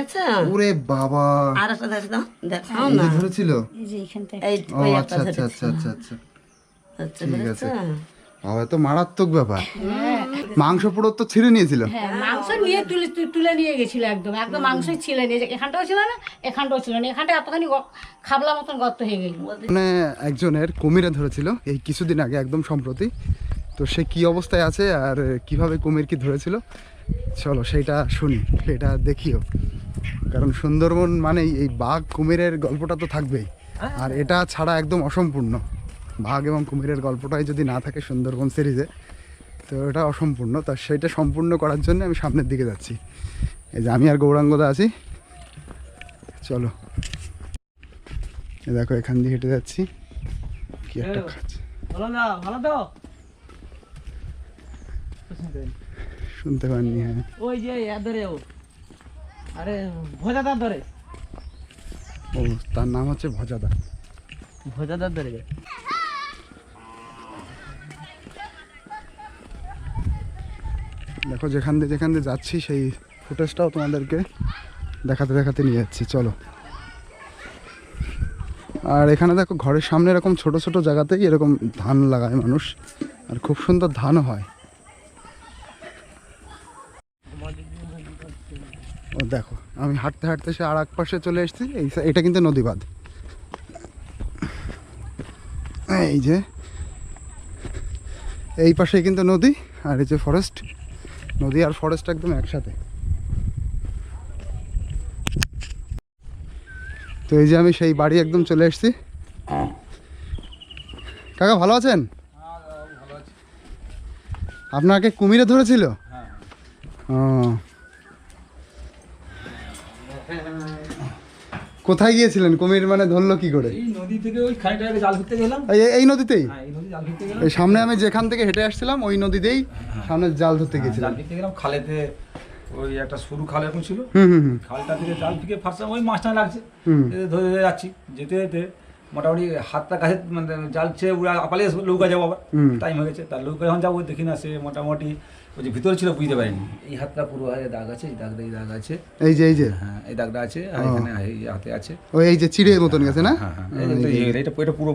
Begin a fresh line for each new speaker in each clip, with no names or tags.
বেড়েছে
ওরে বাবা।
আর একটা দেখো দাও দেখাও না।
ধরেছিল?
এইখানটা
এই
আচ্ছা আচ্ছা আচ্ছা আচ্ছা আচ্ছা। ঠিক
বেড়েছে
বাবা তো মারাত্মক ব্যাপার। মাংস পুরো তো ছিঁড়ে নিয়েছিল।
হ্যাঁ মাংস নিয়ে তুলে তুলে নিয়ে গেছিল একদম। একদম মাংসই ছিল নিয়ে এখানটাও ছিল না এখানটাও ছিল না। এখানটা এতখানি খাবলা মতন গর্ত হয়ে গেল।
মানে একজনের কুমিরে ধরেছিল এই কিছুদিন আগে একদম সম্প্রতি। তো সে কি অবস্থায় আছে আর কীভাবে কুমির কি ধরেছিল? চলো সেইটা শুনি সেটা দেখিও। কারণ সুন্দরবন মানে এই বাঘ কুমিরের গল্পটা তো থাকবেই। আর এটা ছাড়া একদম অসম্পূর্ণ। বাঘ এবং কুমিরের গল্পটাই যদি না থাকে সুন্দরবন সিরিজে তো এটা অসম্পূর্ণ। তা সেইটা সম্পূর্ণ করার জন্য আমি সামনের দিকে যাচ্ছি। এই যে আমি আর গৌরাঙ্গদা আছি। চলো। দেখো এখান দিয়ে হেঁটে যাচ্ছি। কি একটা খাচ্ছে শুনতে পাননি হ্যাঁ।
ওই যে আরে ভোজাদার ধরে।
ও তার নাম হচ্ছে ভজাদা
ভোজাদার ধরে।
দেখো যেখান দিয়ে যেখান দিয়ে যাচ্ছি সেই ফুটেজটাও তোমাদেরকে দেখাতে দেখাতে নিয়ে যাচ্ছি। চলো। আর এখানে দেখো ঘরের সামনে এরকম ছোট ছোট জায়গাতেই এরকম ধান লাগায় মানুষ। আর খুব সুন্দর ধানও হয় ও দেখো আমি হাঁটতে হাঁটতে সে আর এক পাশে চলে এসেছি। এই এটা কিন্তু নদী বাঁধ এই যে এই পাশে কিন্তু নদী আর এই যে ফরেস্ট নদী আর ফরেস্ট একদম একসাথে। তো এই যে আমি সেই বাড়ি একদম চলে এসেছি। কাকা ভালো আছেন? আপনাকে কুমিরে ধরেছিল? ও কোথায় গিয়েছিলেন? কুমির মানে ধরলো কি করে?
এই থেকে
নদীতেই?
হ্যাঁ এই
সামনে আমি যেখান থেকে হেঁটে আসছিলাম ওই নদীতেই সামনে জাল ধরতে
হ্যাঁ,
গেছিলাম
খালেতে ওই একটা সরু খাল এরকম ছিল। খালটা থেকে জাল ফিকে ফার্স্ট ওই মাছটা লাগছে। ধরে ধরে যাচ্ছি। যেতে যেতে মোটামুটি হাতটা কাছে মানে জাল ছেড়ে উড়া পালিয়ে লৌকা যাব আবার। টাইম হয়ে গেছে। তার লৌকা যখন যাব দেখি না সে মোটামুটি। ওই যে ভিতরে ছিল বুঝতে পারিনি। এই হাতটা পুরো হাতে দাগ আছে এই দাগটা এই দাগ আছে।
এই যে এই যে।
হ্যাঁ এই দাগটা আছে আর এখানে এই হাতে আছে।
ওই এই যে চিড়ে মতন গেছে না?
হ্যাঁ হ্যাঁ এই যে তো এই- এটা এটা পুরো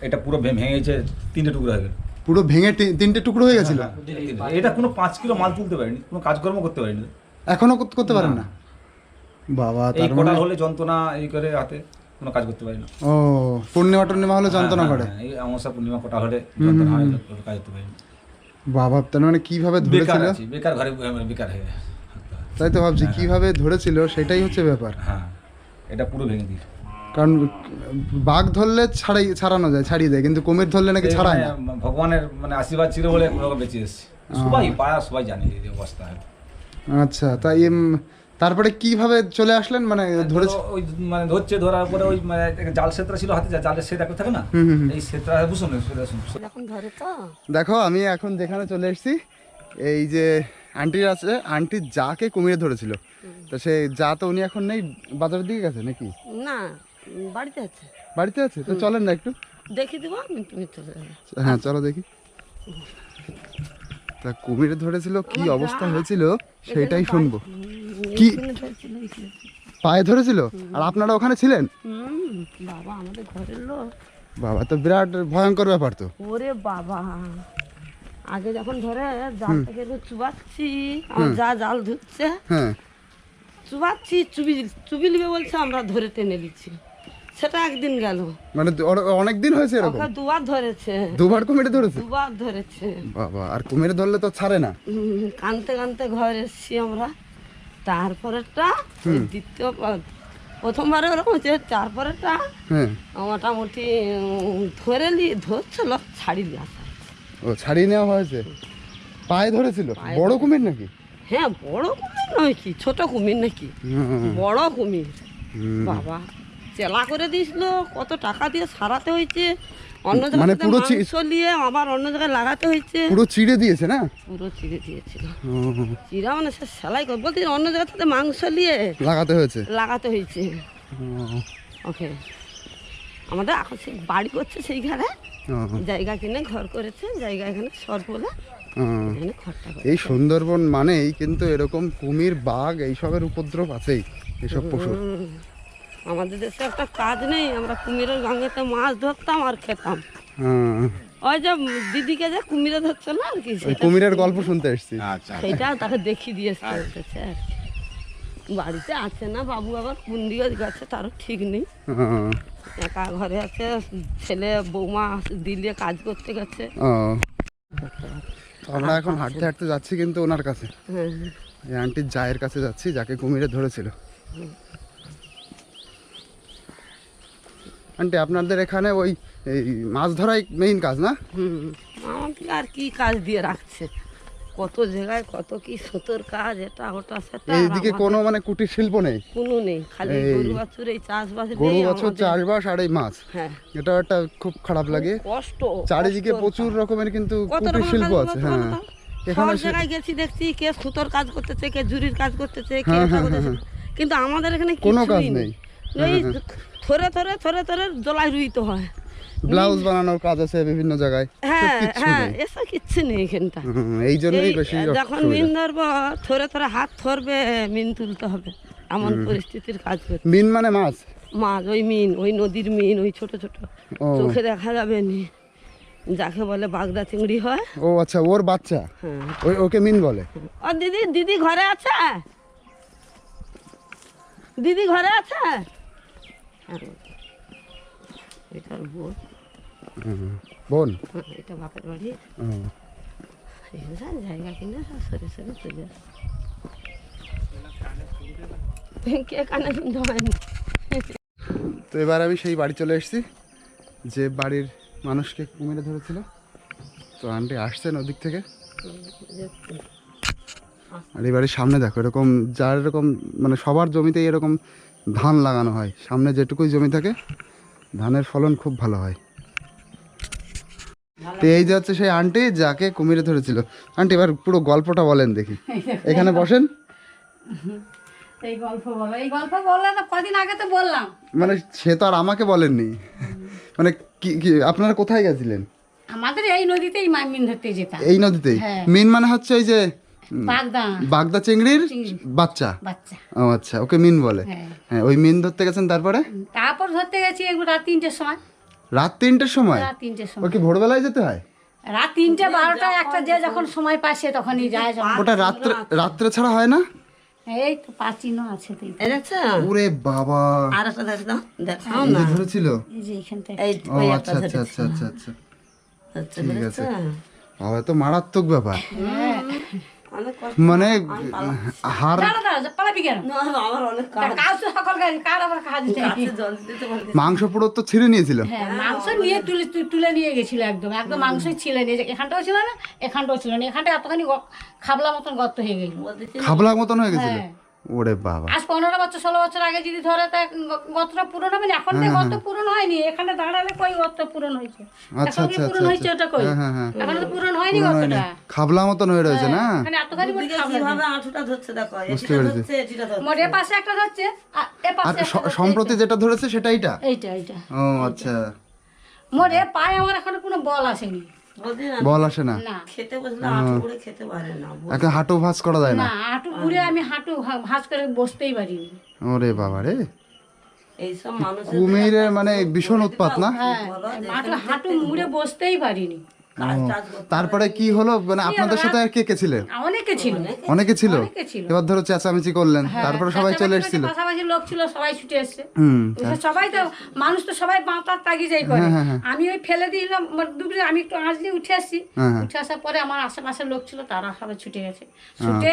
এটা পুরো ভেঙে গেছে তিনটে টুকরো হয়ে গেল।
পুরো ভেঙে তিনটে টুকরো হয়ে গেছিল?
এটা কোনো পাঁচ কিলো মাল তুলতে পারিনি কোনো কাজকর্ম করতে পারিনি।
এখনও করতে পারেন না? বাবা তার মানে
হলে যন্ত্রণা এই করে হাতে কোনো কাজ করতে পারি না
ও পূর্ণিমা টূর্ণিমা হলে যন্ত্রণা
হ্যাঁ,
করে?
হ্যাঁ, এই অমাবস্যা পূর্ণিমা কোটা হলে যন্ত্রণা হয় কাজ করতে পারি না
বাবা তার মানে কীভাবে ধরেছিল?
বেকার ঘরে মানে বেকার হয়ে
তাই তো ভাবছি কীভাবে ধরেছিল সেটাই হচ্ছে ব্যাপার।
হ্যাঁ এটা পুরো ভেঙে দিল
কারণ বাঘ ধরলে ছাড়াই ছাড়ানো যায় ছাড়িয়ে দেয় কিন্তু কুমির ধরলে নাকি ছাড়ায় না।
ভগবানের মানে আশীর্বাদ ছিল বলে বেঁচে এসেছি। সবাই পাড়া সবাই জানে এই অবস্থা।
আচ্ছা তাই তারপরে কীভাবে চলে আসলেন? মানে ধরেছে
ওই মানে ধরছে ধরার পরে ওই মানে জাল সেতরা ছিল হাতে যা- জালের সেত একটা থাকে না। এই সেতরা বুঝুন
এখন ধরে তো?
দেখো আমি এখন যেখানে চলে এসেছি এই যে আন্টির আছে আন্টির যাকে কুমিরে ধরেছিল। তো সে যা তো উনি এখন নেই বাজারের দিকে গেছে নাকি?
না বাড়িতে আছে।
বাড়িতে আছে? তো চলেন না একটু।
দেখে দেবো আমি তুমি চলে
হ্যাঁ চলো দেখি। তা কুমিরে ধরেছিল কি অবস্থা হয়েছিল সেটাই শুনব। কি? পায়ে ধরেছিল? আর আপনারা ওখানে ছিলেন?
বাবা আমাদের ঘরের লোক।
বাবা তো বিরাট ভয়ঙ্কর ব্যাপার তো।
ওরে বাবা। আগে যখন ধরে জাল থেকে চুবাচ্ছি আমার যা জাল ধুচ্ছে
হ্যাঁ।
চুবাচ্ছি চুবি চুবি নিবে বলছে আমরা ধরে টেনে দিচ্ছি সেটা একদিন গেল।
মানে অনেক দিন হয়েছে এরকম?
দুবার ধরেছে।
দুবার কুমিরে ধরেছে?
দুবার ধরেছে।
বাবা আর কুমিরে ধরলে তো ছাড়ে না।
কানতে কানতে ঘরে এসছি আমরা। তারপরেরটা দ্বিতীয় প্রথমবারে ওরকম হচ্ছে তারপরেরটা মোটামুটি ধরে ধরছিল ছাড়িলি আসা
ও ছাড়িয়ে নেওয়া হয়েছে? পায়ে ধরেছিল? বড় কুমির নাকি?
হ্যাঁ বড় কুমির নয় কি ছোট কুমির নাকি? বড় কুমির। বাবা চেলা করে দিয়েছিল কত টাকা দিয়ে সারাতে হয়েছে অন্য
মানে পুরো
মাংস নিয়ে আবার অন্য জায়গায় লাগাতে হয়েছে।
পুরো চিড়ে দিয়েছে না?
পুরো চিড়ে দিয়েছিল। চিরা মানে সে সেলাই করে বলতে অন্য জায়গা থেকে মাংস নিয়ে
লাগাতে হয়েছে?
লাগাতে হয়েছে। ওকে। আমাদের এখন সেই বাড়ি করছে সেইখানে। জায়গা কিনে ঘর করেছে জায়গা এখানে সর বলে
এই সুন্দরবন মানেই কিন্তু এরকম কুমির বাঘ এইসবের উপদ্রব আছেই এসব পশুর।
আমাদের দেশে একটা কাজ নেই আমরা কুমিরের গঙ্গাতে মাছ ধরতাম আর খেতাম।
হ্যাঁ,
ওই যে দিদিকে যে কুমিরে ধরছে না আর কি
কুমিরের গল্প শুনতে এসেছি
সেইটা তাকে দেখিয়ে দিয়ে চলতেছে আর কি। বাড়িতে আছে না বাবু আবার কোন দিকে গেছে তারও ঠিক নেই।
হ্যাঁ,
একা ঘরে আছে ছেলে বৌমা দিল্লি কাজ করতে গেছে।
আমরা এখন হাঁটতে হাঁটতে যাচ্ছি কিন্তু ওনার কাছে।
হ্যাঁ।
এই আন্টির জায়ের কাছে যাচ্ছি যাকে কুমিরে ধরেছিল। আন্টি আপনাদের এখানে ওই মাছ ধরাই মেইন কাজ না?
আমাকে আর কি কাজ দিয়ে রাখছে? কত জায়গায় কত কি সুতোর কাজ এটা ওটা সেটা
এইদিকে কোনো মানে কুটির শিল্প নেই?
কোনো নেই খালি গরু বাছুর এই চাষবাস
গরু বছর চাষবাস আর এই মাছ
হ্যাঁ।
এটা একটা খুব খারাপ লাগে।
কষ্ট
চারিদিকে প্রচুর রকমের কিন্তু। কুটির শিল্প আছে হ্যাঁ। এখানে
জায়গায় গেছি দেখছি কে সুতোর কাজ করতেছে কে জুরির কাজ করতেছে কে
হ্যাঁ, হ্যাঁ, হ্যাঁ,
কিন্তু আমাদের এখানে
কোনো কাজ নেই।
থরে থরে থরে থরে জলায় রুইত হয়।
ব্লাউজ বানানোর কাজ আছে বিভিন্ন জায়গায়।
হ্যাঁ হ্যাঁ। এসব কিচ্ছু নেই এখানটা।
এই জন্যই বেশি
যখন মিন ধরবো থরে থরে হাত ধরবে মিন তুলতে হবে। এমন পরিস্থিতির কাজ করতে
মিন মানে মাছ?
মাছ ওই মিন ওই নদীর মিন ওই ছোট ছোট। চোখে দেখা যাবে নি। যাকে বলে বাগদা চিংড়ি হয়।
ও আচ্ছা ওর বাচ্চা?
হ্যাঁ।
ওই ওকে মিন বলে?
ও দিদি দিদি ঘরে আছে? দিদি ঘরে আছে? হ্যাঁ। এটার বোন?
বোন
এটা বাপের বাড়ি।
ও,
জায়গা কিনে সরে সরে চলে কে কানে শুনতে
তো এবার আমি সেই বাড়ি চলে এসেছি যে বাড়ির মানুষকে কুমিরে ধরেছিল। তো আন্টি আসছেন ওদিক থেকে। আর এই বাড়ির সামনে দেখো এরকম যার এরকম মানে সবার জমিতেই এরকম ধান লাগানো হয়। সামনে যেটুকুই জমি থাকে ধানের ফলন খুব ভালো হয়। তো এই যে হচ্ছে সেই আন্টি যাকে কুমিরে ধরেছিল। আন্টি এবার পুরো গল্পটা বলেন দেখি। এখানে বসেন।
এই গল্প বলো। এই গল্প বললে তো কদিন আগে তো বললাম।
মানে সে তো আর আমাকে বলেননি। মানে কি কি আপনারা কোথায় গেছিলেন?
আমাদের এই নদীতেই ধরতে যেতাম।
এই নদীতেই?
হ্যাঁ।
মিন মানে হচ্ছে ওই যে
বাগদা।
বাগদা চিংড়ির বাচ্চা।
বাচ্চা।
ও আচ্ছা ওকে মিন বলে।
হ্যাঁ।
হ্যাঁ ওই মিন ধরতে গেছেন তারপরে?
তারপর ধরতে গেছি একবার রাত তিনটের সময়।
রাত তিনটের সময়?
রাত তিনটের সময়
কি ভোরবেলায় যেতে হয়?
রাত তিনটে বারোটা একটা যে যখন সময় পায় সে তখনই যায়
ওটা রাত্রে রাত্রে ছাড়া হয় না?
এই তো আছে
ওরে বাবা।
আর একটা দেখ দাও দেখাও না।
ধরেছিল?
এই যে
ও
ওই
আচ্ছা আচ্ছা আচ্ছা আচ্ছা। আচ্ছা ঠিক আছে। বাবা তো মারাত্মক ব্যাপার।
কষ্ট
মানে হার মাংস পুরো তো ছিঁড়ে নিয়েছিল।
হ্যাঁ মাংস নিয়ে তুলে তুলে নিয়ে গেছিল একদম। একদম মাংসই ছিলে নিয়ে এখানটাও ছিল না এখানটাও ছিল না। এখানটা এতখানি গ- খাবলা মতন গর্ত হয়ে গেল।
খাবলা মতন হয়ে গেছিল।
হ্যাঁ।
ওরে বাবা।
আজ পনেরো বছর ষোলো বছর আগে যদি ধরে তা গ- গর্তটা পূরণ হবে এখন তো গর্ত পূরণ হয়নি। এখানে দাঁড়ালে কই গর্ত পূরণ হয়েছে?
আচ্ছা আচ্ছা
পূরণ
আচ্ছা
হয়েছে ওটা কই?
হ্যাঁ হ্যাঁ হ্যাঁ।
এখন তো পূরণ হয়নি। গর্তটা
খাবলা মতন হয়ে রয়েছে না?
এখানে এতখানি মোট
কীভাবে আঁঠুটা ধরছে দেখো
পেরেছি।
ধরছে এটিটা ধরছে।
মোট এ পাশে একটা ধরছে এ পাশে।
সম্প্রতি যেটা ধরেছে সেটা এইটা?
এইটা এইটা।
ও আচ্ছা।
মোট এ পায়ে আমার এখনও কোনো বল আসেনি।
বল আসে না।
খেতে বসলে আঁঠু করে খেতে পারে না
একে হাঁটু ভাঁজ করা যায় না?
হাঁটু ঘুরে আমি হাঁটু ভাঁজ করে বসতেই পারিনি।
ওরে বাবা রে। কুমিরের মানে ভীষণ উৎপাত না?
হ্যাঁ হাঁটু হাঁটু মুড়ে বসতেই পারিনি।
তারপরে কি হলো? মানে আপনাদের সাথে আর কে কে
ছিল?
অনেকে ছিল।
অনেকে ছিল?
এবার ধরো চেঁচামেচি করলেন
হ্যাঁ,
তারপরে সবাই চলে এসেছিল।
পাশাপাশি লোক ছিল সবাই ছুটে এসছে। সবাই তো মানুষ তো সবাই বাঁতার তাগি যাই করে আমি ওই ফেলে দিলাম দুপুরে আমি একটু আঁচলি উঠে আসছি
হ্যাঁ, হ্যাঁ।
উঠে আসার পরে আমার আশেপাশের লোক ছিল তারা সবাই ছুটে গেছে। ছুটে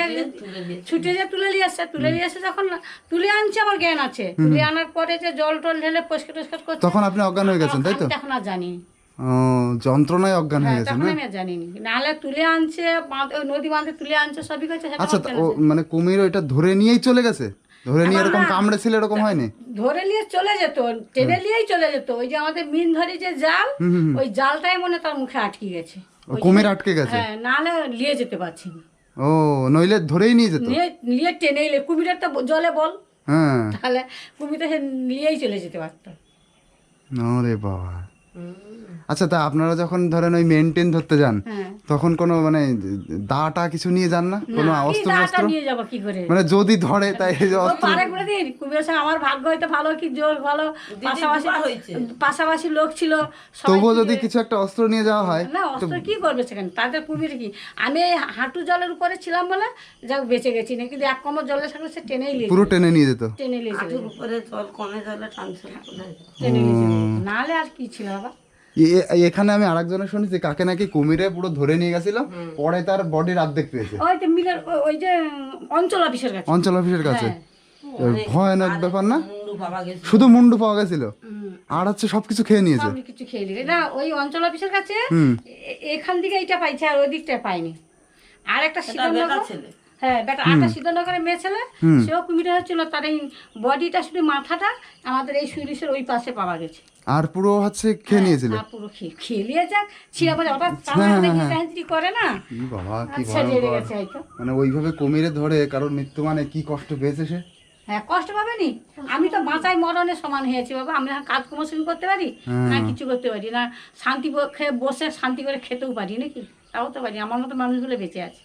ছুটে যে তুলে নিয়ে আসছে তুলে নিয়ে এসে যখন তুলে আনছে আমার জ্ঞান আছে। তুলে আনার পরে যে জল টল ঢেলে পরিষ্কার টরিষ্কার করছে
তখন আপনি অজ্ঞান হয়ে গেছেন তাই তো?
তখন আর জানি।
যন্ত্রণায় অজ্ঞান হয়ে
হ্যাঁ
গেছেন না?
জানিনি। নাহলে তুলে আনছে নদী বাঁধে তুলে আনছে সবই করছে
আচ্ছা তা। মানে কুমির ওইটা ধরে নিয়েই চলে গেছে? ধরে নিয়ে এরকম কামড়েছিল এরকম হয়নি?
ধরে নিয়ে চলে যেত টেনে নিয়েই চলে যেত। ওই যে আমাদের মিন ধরে যে জাল ওই জালটাই মনে তার মুখে আটকে গেছে।
কুমির আটকে গেছে?
হ্যাঁ নাহলে নিয়ে যেতে পারছি
ও নইলে ধরেই নিয়ে যেত?
নিয়ে নিয়ে টেনে এলে কুমিরের তো জলে বল।
হ্যাঁ।
তাহলে কুমিরটা সে নিয়েই চলে যেতে পারতো।
ওরে বাবা। আচ্ছা তা আপনারা যখন ধরেন ওই মেনটেন ধরতে যান
হ্যাঁ।
তখন কোনো মানে দাটা কিছু নিয়ে যান না? কোনো
কি
অস্ত্র
নিয়ে যাব কি করে?
মানে যদি ধরে তাই এই যে অস্ত্র
পারে করে দিন কুমিরের সঙ্গে আমার ভাগ্য হয়তো ভালো কি জোর ভালো? পাশাপাশি
হয়েছে।
পাশাপাশি লোক ছিল
তবুও যদি কিছু একটা অস্ত্র নিয়ে যাওয়া হয়
না অস্ত্র কি করবে সেখানে? তাদের কুমির কি? আমি হাঁটু জলের উপরে ছিলাম বলে যাক বেঁচে গেছি না কিন্তু এক কমর জলের সাথে সে টেনেই লিয়ে
পুরো টেনে নিয়ে যেত।
টেনে লিয়েছে
হাঁটুর উপরে জল কমে টানছিল কোথায়? যাবে?
টেনে লিয়েছে নাহলে আর কি ছিল?
এখানে আমি আরেকজনের শুনেছি কাকে নাকি কুমিরে পুরো ধরে নিয়ে গেছিল পরে তার বডির অর্ধেক পেয়েছে
ওই তো মিলের ওই- যে অঞ্চল অফিসের কাছে।
অঞ্চল অফিসের কাছে।
হ্যাঁ।
ভয়ানক ব্যাপার না? শুধু মুন্ডু পাওয়া গেছিল? আর হচ্ছে সবকিছু খেয়ে নিয়েছে।
কিছু খেয়ে নিলে না ওই অঞ্চল অফিসের কাছে এখান থেকে এইটা পাইছে আর ওই দিকটা পাইনি আর একটা
এটা
শীতলনগর
ছেলে।
হ্যাঁ বেটা একটা শীতলনগরের মেয়ে ছেলে সেও কুমিরে হচ্ছিল তার এই বডিটা শুধু মাথাটা আমাদের এই সুইরিশের ওই পাশে পাওয়া গেছে।
আর পুরো হচ্ছে খেয়ে নিয়েছিল?
আর পুরো খেয়ে খেলিয়ে যাক ছিঁড়া পরে ওটা
হ্যাঁ,
চামড়া করে না?
বাবা কি
আচ্ছা হয়তো।
মানে ওইভাবে কুমিরে ধরে কারোর মৃত্যু মানে কি কষ্ট পেয়েছে সে?
হ্যাঁ কষ্ট পাবে নি? আমি তো বাঁচাই মরণে সমান হয়েছি বাবা। আমি না কাজ কর্মশন করতে পারি?
হ্যাঁ।
না কিছু করতে পারি না। শান্তি বসে শান্তি করে খেতেও পারি নাকি? তাও তো পারি আমার মতো মানুষগুলো বেঁচে আছে।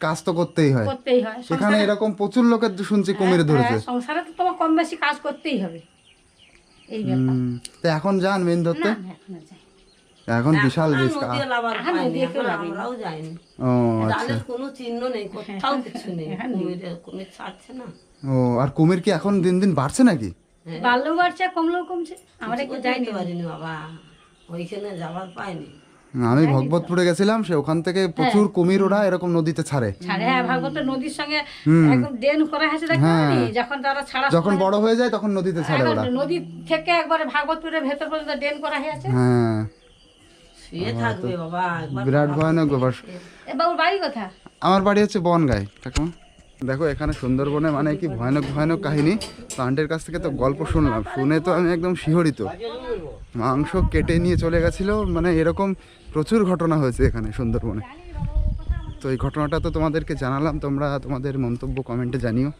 কাজ তো করতেই হয়।
করতেই হয়।
এখানে এরকম প্রচুর লোকের তো শুনছি কুমিরে ধরেছে।
হ্যাঁ, সংসারে তো তোমার কম বেশি কাজ করতেই হবে। এই ব্যাপার।
তো এখন যান মেন ধরতে।
এখন আর যাই।
এখন বিশাল রিস্ক। ও আচ্ছা।
কোনো চিহ্ন নেই কোথাও কিছু নেই। কুমির ছাড়ছে না।
ও আর কুমির কি এখন দিন দিন বাড়ছে নাকি?
বাড়লেও বাড়ছে কমলেও কমছে। আমরা একটু
যাইতে পারিনি বাবা। ওইখানে যাবার পাইনি।
আমি ভগবতপুরে গেছিলাম সে ওখান থেকে প্রচুর কুমির ওরা এরকম নদীতে ছাড়ে।
হ্যাঁ ভাগবত নদীর সঙ্গে একদম ড্রেন করা হয়েছে যখন তারা ছাড়া
যখন বড় হয়ে যায় তখন নদীতে ছাড়ে ওরা।
নদী থেকে একবারে ভাগবতপুরের ভেতর পর্যন্ত ড্রেন করা হয়েছে।
হ্যাঁ।
থাকবে বাবা
বিরাট ভয়ানক ব্যাপার।
বাবুর বাড়ি কথা
আমার বাড়ি হচ্ছে বনগাই কাকিমা দেখো এখানে সুন্দরবনে মানে কি ভয়ানক ভয়ানক কাহিনী। তো আন্টির কাছ থেকে তো গল্প শুনলাম। শুনে তো আমি একদম শিহরিত। মাংস কেটে নিয়ে চলে গেছিল মানে এরকম প্রচুর ঘটনা হয়েছে এখানে সুন্দরবনে। তো এই ঘটনাটা তো তোমাদেরকে জানালাম, তোমরা তোমাদের মন্তব্য কমেন্টে জানিও।